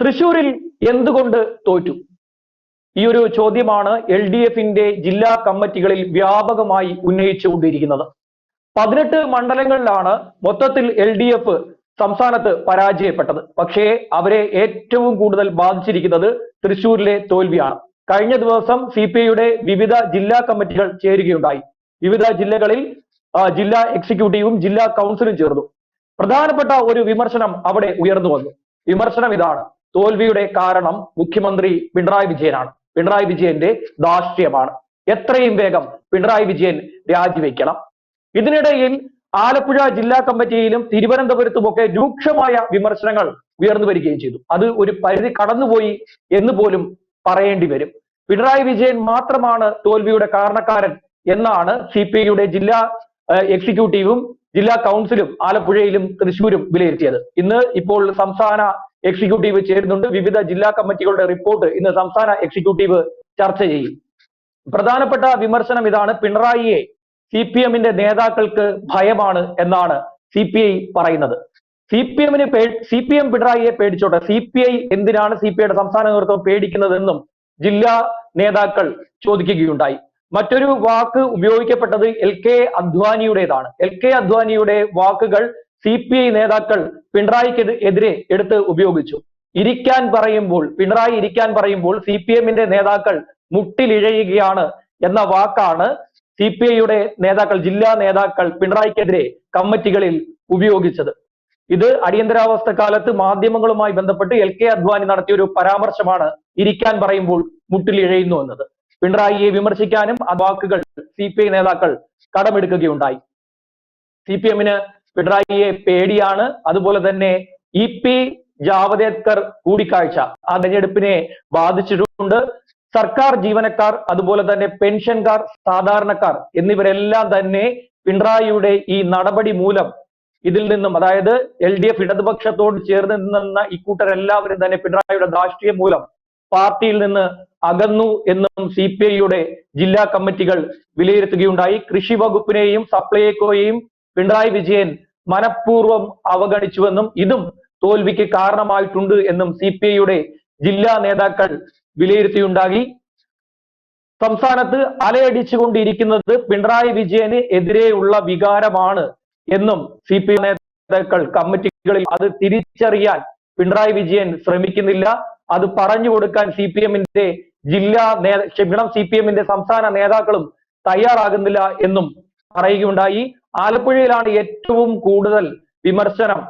തൃശൂരിൽ എന്തുകൊണ്ട് തോറ്റു? ഈ ഒരു ചോദ്യമാണ് എൽ ഡി എഫിന്റെ ജില്ലാ കമ്മിറ്റികളിൽ വ്യാപകമായി ഉന്നയിച്ചുകൊണ്ടിരിക്കുന്നത്. പതിനെട്ട് മണ്ഡലങ്ങളിലാണ് മൊത്തത്തിൽ എൽ ഡി എഫ് സംസ്ഥാനത്ത് പരാജയപ്പെട്ടത്. പക്ഷേ അവരെ ഏറ്റവും കൂടുതൽ ബാധിച്ചിരിക്കുന്നത് തൃശൂരിലെ തോൽവിയാണ്. കഴിഞ്ഞ ദിവസം സി പി ഐയുടെ വിവിധ ജില്ലാ കമ്മിറ്റികൾ ചേരുകയുണ്ടായി. വിവിധ ജില്ലകളിൽ ജില്ലാ എക്സിക്യൂട്ടീവും ജില്ലാ കൗൺസിലും ചേർന്നു. പ്രധാനപ്പെട്ട ഒരു വിമർശനം അവിടെ ഉയർന്നു വന്നു. വിമർശനം ഇതാണ്. തോൽവിയുടെ കാരണം മുഖ്യമന്ത്രി പിണറായി വിജയനാണ്. പിണറായി വിജയന്റെ ധാർഷ്ട്യമാണ്. എത്രയും വേഗം പിണറായി വിജയൻ രാജിവെക്കണം ഇതിനിടയിൽ ആലപ്പുഴ ജില്ലാ കമ്മിറ്റിയിലും തിരുവനന്തപുരത്തുമൊക്കെ രൂക്ഷമായ വിമർശനങ്ങൾ ഉയർന്നു വരികയും ചെയ്തു. അത് ഒരു പരിധി കടന്നുപോയി എന്ന് പോലും പറയേണ്ടി വരും. പിണറായി വിജയൻ മാത്രമാണ് തോൽവിയുടെ കാരണക്കാരൻ എന്നാണ് സി പി ഐയുടെ ജില്ലാ എക്സിക്യൂട്ടീവും ജില്ലാ കൗൺസിലും ആലപ്പുഴയിലും തൃശ്ശൂരും വിലയിരുത്തിയത്. ഇന്ന് ഇപ്പോൾ സംസ്ഥാന എക്സിക്യൂട്ടീവ് ചേരുന്നുണ്ട്. വിവിധ ജില്ലാ കമ്മിറ്റികളുടെ റിപ്പോർട്ട് ഇന്ന് സംസ്ഥാന എക്സിക്യൂട്ടീവ് ചർച്ച ചെയ്യും. പ്രധാനപ്പെട്ട വിമർശനം ഇതാണ്. പിണറായിയെ സി പി എമ്മിന്റെ നേതാക്കൾക്ക് ഭയമാണ് എന്നാണ് സി പി ഐ പറയുന്നത്. സി പി എമ്മിന് സി പി എം പിണറായിയെ പേടിച്ചോട്ടെ. സി പി ഐ എന്തിനാണ് സി പി ഐയുടെ സംസ്ഥാന നേതൃത്വം പേടിക്കുന്നതെന്നും ജില്ലാ നേതാക്കൾ ചോദിക്കുകയുണ്ടായി. മറ്റൊരു വാക്ക് ഉപയോഗിക്കപ്പെട്ടത് എൽ കെ അദ്വാനിയുടേതാണ്. എൽ കെ അദ്വാനിയുടെ വാക്കുകൾ സി പി ഐ നേതാക്കൾ പിണറായിക്ക് എതിരെ എടുത്ത് ഉപയോഗിച്ചു. ഇരിക്കാൻ പറയുമ്പോൾ പിണറായി ഇരിക്കാൻ പറയുമ്പോൾ സി പി എമ്മിന്റെ നേതാക്കൾ മുട്ടിലിഴയുകയാണ് എന്ന വാക്കാണ് സി പി ഐയുടെ നേതാക്കൾ ജില്ലാ നേതാക്കൾ പിണറായിക്കെതിരെ കമ്മിറ്റികളിൽ ഉപയോഗിച്ചത്. ഇത് അടിയന്തരാവസ്ഥ കാലത്ത് മാധ്യമങ്ങളുമായി ബന്ധപ്പെട്ട് എൽ കെ അദ്വാനി നടത്തിയ ഒരു പരാമർശമാണ് ഇരിക്കാൻ പറയുമ്പോൾ മുട്ടിലിഴയുന്നു എന്നത്. പിണറായിയെ വിമർശിക്കാനും ആ വാക്കുകൾ സി പി ഐ നേതാക്കൾ കടമെടുക്കുകയുണ്ടായി. സി പി എമ്മിന് പിണറായിയെ പേടിയാണ്. അതുപോലെ തന്നെ ഇ പി ജാവദേക്കർ കൂടിക്കാഴ്ച ആ തെരഞ്ഞെടുപ്പിനെ ബാധിച്ചിട്ടുണ്ട്. സർക്കാർ ജീവനക്കാർ അതുപോലെ തന്നെ പെൻഷൻകാർ സാധാരണക്കാർ എന്നിവരെല്ലാം തന്നെ പിണറായിയുടെ ഈ നടപടി മൂലം ഇതിൽ നിന്നും അതായത് എൽ ഡി എഫ് ഇടതുപക്ഷത്തോട് ചേർന്ന് നിന്ന ഇക്കൂട്ടരെല്ലാവരും തന്നെ പിണറായിയുടെ രാഷ്ട്രീയം മൂലം പാർട്ടിയിൽ നിന്ന് അകന്നു എന്നും സി പി ഐയുടെ ജില്ലാ കമ്മിറ്റികൾ വിലയിരുത്തുകയുണ്ടായി. കൃഷി വകുപ്പിനെയും സപ്ലൈകോയെയും പിണറായി വിജയൻ മനഃപൂർവം അവഗണിച്ചുവെന്നും ഇതും തോൽവിക്ക് കാരണമായിട്ടുണ്ട് എന്നും സി പി ഐയുടെ ജില്ലാ നേതാക്കൾ വിലയിരുത്തിയുണ്ടാകി സംസ്ഥാനത്ത് അലയടിച്ചുകൊണ്ടിരിക്കുന്നത് പിണറായി വിജയന് എതിരെയുള്ള വികാരമാണ് എന്നും സി പി നേതാക്കൾ കമ്മിറ്റികളിൽ അത് തിരിച്ചറിയാൻ പിണറായി വിജയൻ ശ്രമിക്കുന്നില്ല. അത് പറഞ്ഞു കൊടുക്കാൻ സി പി എമ്മിന്റെ ജില്ലാ നേ ക്ഷമിക്കണം സി പി എമ്മിന്റെ സംസ്ഥാന നേതാക്കളും തയ്യാറാകുന്നില്ല എന്നും പറയുകയുണ്ടായി. ആലപ്പുഴയിലാണ് ഏറ്റവും കൂടുതൽ വിമർശനം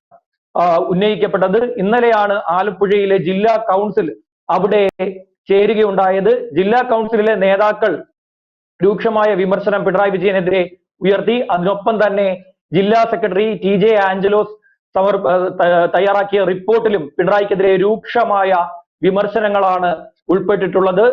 ഉന്നയിക്കപ്പെട്ടത്. ഇന്നലെയാണ് ആലപ്പുഴയിലെ ജില്ലാ കൗൺസിൽ അവിടെ ചേരുകയുണ്ടായത്. ജില്ലാ കൗൺസിലിലെ നേതാക്കൾ രൂക്ഷമായ വിമർശനം പിണറായി വിജയനെതിരെ ഉയർത്തി. അതിനൊപ്പം തന്നെ ജില്ലാ സെക്രട്ടറി ടി ജെ ആഞ്ചലോസ് സമർ തയ്യാറാക്കിയ റിപ്പോർട്ടിലും പിണറായിക്കെതിരെ രൂക്ഷമായ വിമർശനങ്ങളാണ് ഉൾപ്പെട്ടിട്ടുള്ളത്.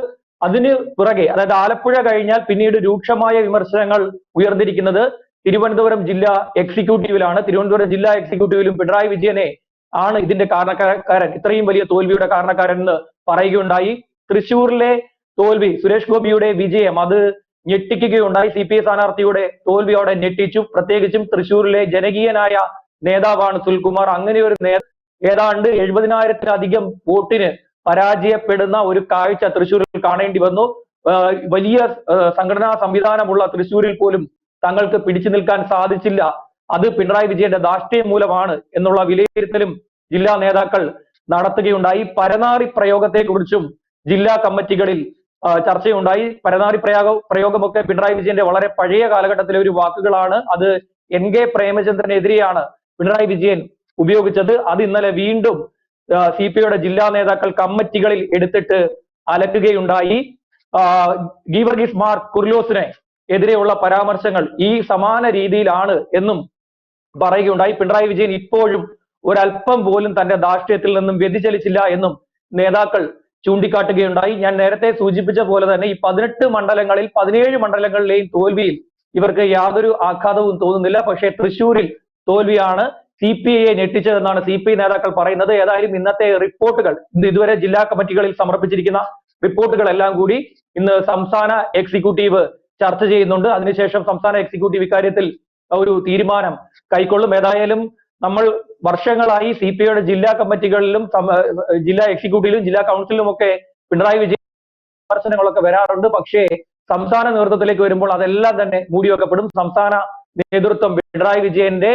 അതിന് പുറകെ അതായത് ആലപ്പുഴ കഴിഞ്ഞാൽ പിന്നീട് രൂക്ഷമായ വിമർശനങ്ങൾ ഉയർന്നിരിക്കുന്നത്. തിരുവനന്തപുരം ജില്ലാ എക്സിക്യൂട്ടീവിലാണ്. തിരുവനന്തപുരം ജില്ലാ എക്സിക്യൂട്ടീവിലും പിണറായി വിജയനെ ആണ് ഇതിന്റെ കാരണക്കാരൻ. ഇത്രയും വലിയ തോൽവിയുടെ കാരണക്കാരൻ എന്ന് പറയുകയുണ്ടായി. തൃശൂരിലെ തോൽവി സുരേഷ് ഗോപിയുടെ വിജയം അത് ഞെട്ടിക്കുകയുണ്ടായി. സി പി ഐ സ്ഥാനാർത്ഥിയുടെ തോൽവി അവിടെ ഞെട്ടിച്ചു. പ്രത്യേകിച്ചും തൃശൂരിലെ ജനകീയനായ നേതാവാണ് സുൽകുമാർ. അങ്ങനെ ഒരു നേ ഏതാണ്ട് എഴുപതിനായിരത്തിലധികം വോട്ടിന് പരാജയപ്പെടുന്ന ഒരു കാഴ്ച തൃശൂരിൽ കാണേണ്ടി വന്നു. വലിയ സംഘടനാ സംവിധാനമുള്ള തൃശൂരിൽ പോലും തങ്ങൾക്ക് പിടിച്ചു നിൽക്കാൻ സാധിച്ചില്ല. അത് പിണറായി വിജയന്റെ ധാർഷ്ട്യം മൂലമാണ് എന്നുള്ള വിലയിരുത്തലും ജില്ലാ നേതാക്കൾ നടത്തുകയുണ്ടായി. പരനാറി പ്രയോഗത്തെക്കുറിച്ചും ജില്ലാ കമ്മിറ്റികളിൽ ചർച്ചയുണ്ടായി. പരനാറി പ്രയോഗ പ്രയോഗമൊക്കെ പിണറായി വിജയന്റെ വളരെ പഴയ കാലഘട്ടത്തിലെ ഒരു വാക്കുകളാണ്. അത് എൻ കെ പ്രേമചന്ദ്രനെതിരെയാണ് പിണറായി വിജയൻ ഉപയോഗിച്ചത്. അത് ഇന്നലെ വീണ്ടും സി പി ഐയുടെ ജില്ലാ നേതാക്കൾ കമ്മിറ്റികളിൽ എടുത്തിട്ട് അലക്കുകയുണ്ടായി. ഗീവർഗീസ് മാർ കുർലോസിനെ എതിരെയുള്ള പരാമർശങ്ങൾ ഈ സമാന രീതിയിലാണ് എന്നും പറയുകയുണ്ടായി. പിണറായി വിജയൻ ഇപ്പോഴും ഒരല്പം പോലും തന്റെ ധാർഷ്ട്യത്തിൽ നിന്നും വ്യതിചലിച്ചില്ല എന്നും നേതാക്കൾ ചൂണ്ടിക്കാട്ടുകയുണ്ടായി. ഞാൻ നേരത്തെ സൂചിപ്പിച്ച പോലെ തന്നെ ഈ പതിനെട്ട് മണ്ഡലങ്ങളിൽ പതിനേഴ് മണ്ഡലങ്ങളിലെയും തോൽവിയിൽ ഇവർക്ക് യാതൊരു ആഘാതവും തോന്നുന്നില്ല. പക്ഷേ തൃശൂരിൽ തോൽവിയാണ് സി പി ഐയെ ഞെട്ടിച്ചതെന്നാണ് സി പി നേതാക്കൾ പറയുന്നത്. ഏതായാലും ഇന്നത്തെ റിപ്പോർട്ടുകൾ ഇന്ന് ഇതുവരെ ജില്ലാ കമ്മിറ്റികളിൽ സമർപ്പിച്ചിരിക്കുന്ന റിപ്പോർട്ടുകൾ എല്ലാം കൂടി ഇന്ന് സംസ്ഥാന എക്സിക്യൂട്ടീവ് ചർച്ച ചെയ്യുന്നുണ്ട്. അതിനുശേഷം സംസ്ഥാന എക്സിക്യൂട്ടീവ് ഇക്കാര്യത്തിൽ ഒരു തീരുമാനം കൈക്കൊള്ളും. ഏതായാലും നമ്മൾ വർഷങ്ങളായി സി പി ഐയുടെ ജില്ലാ കമ്മിറ്റികളിലും ജില്ലാ എക്സിക്യൂട്ടീവിലും ജില്ലാ കൗൺസിലും ഒക്കെ പിണറായി വിജയൻ വിമർശനങ്ങളൊക്കെ വരാറുണ്ട്. പക്ഷേ സംസ്ഥാന നേതൃത്വത്തിലേക്ക് വരുമ്പോൾ അതെല്ലാം തന്നെ മൂടിവെക്കപ്പെടും. സംസ്ഥാന നേതൃത്വം പിണറായി വിജയന്റെ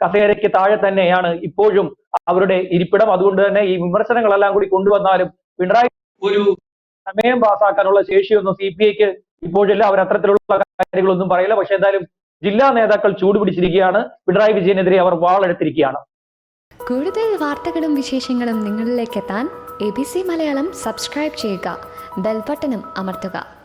കസേരയ്ക്ക് താഴെ തന്നെയാണ് ഇപ്പോഴും അവരുടെ ഇരിപ്പിടം. അതുകൊണ്ട് തന്നെ ഈ വിമർശനങ്ങളെല്ലാം കൂടി കൊണ്ടുവന്നാലും പിണറായി ഒരു സമയം പാസാക്കാനുള്ള ശേഷിയൊന്നും സി പി ഐക്ക് ഇപ്പോഴില്ല അവർ അത്തരത്തിലുള്ള കാര്യങ്ങളൊന്നും പറയില്ല. പക്ഷെ എന്തായാലും ജില്ലാ നേതാക്കൾ ചൂടുപിടിച്ചിരിക്കുകയാണ് പിണറായി വിജയനെതിരെ അവർ വാളെടുത്തിരിക്കുകയാണ്. കൂടുതൽ വാർത്തകളും വിശേഷങ്ങളും നിങ്ങളിലേക്ക് എത്താൻ A B C Malayalam subscribe ചെയ്യുക. ബെൽബട്ടനും അമർത്തുക.